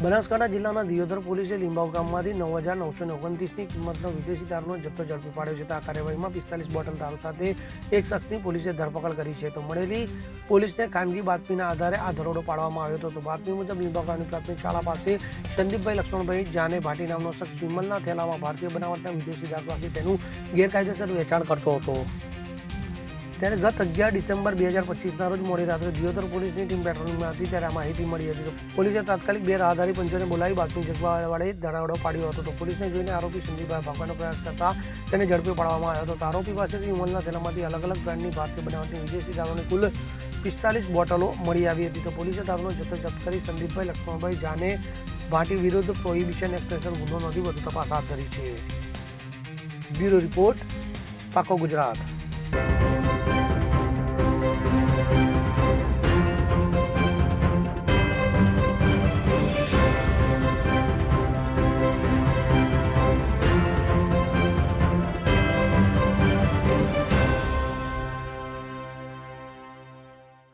બનાસકાંઠા જિલ્લાના દિયોદર પોલીસે લીંબાવ ગામમાંથી નવ હજાર નવસો ઓગણત્રીસની કિંમતનો વિદેશી દારૂનો જથ્થો ઝડપી પાડ્યો છે. આ કાર્યવાહીમાં પિસ્તાલીસ બોટલ દારૂ સાથે એક શખ્સની પોલીસે ધરપકડ કરી છે. તો મળેલી પોલીસને ખાનગી બાતમીના આધારે આ દરોડો પાડવામાં આવ્યો હતો. તો બાતમી મુજબ લીંબાવ ગામની પ્રાથમિક શાળા પાસે સંદીપભાઈ લક્ષ્મણભાઈ જાને ભાટી નામનો શખ્સ વિમલના થેલામાં ભારતીય બનાવટના વિદેશી દારૂ રાખી તેનું ગેરકાયદેસર વેચાણ કરતો હતો. ત્યારે ગત અગિયાર ડિસેમ્બર બે હજાર પચીસના રોજ મોડી રાત્રે દિયોદર પોલીસની ટીમ પેટ્રોલિંગમાં હતી ત્યારે આ માહિતી મળી હતી. પોલીસે તાત્કાલિક બે રાહદારી પંચોને બોલાવી બાતમી જગવાવાળે ધડાવડો પાડ્યો હતો તો પોલીસને જોઈને આરોપી સંદીપભાઈ ભાગવાનો પ્રયાસ કરતા તેને ઝડપી પાડવામાં આવ્યો હતો. તો આરોપી પાસેથી ઉમરના થેલામાંથી અલગ અલગ બ્રાન્ડની ભારતીય બનાવટની વિદેશી દારૂની કુલ પિસ્તાલીસ બોટલો મળી આવી હતી. તો પોલીસે દારૂનો જથ્થો જપ્ત કરી સંદીપભાઈ, લક્ષ્મણભાઈ જાને ભાટી વિરુદ્ધ પ્રોહિબિશન એક્ટ હેઠળ ગુનો નોંધી વધુ તપાસ હાથ ધરી છે. બ્યુરો રિપોર્ટ પાકો ગુજરાત.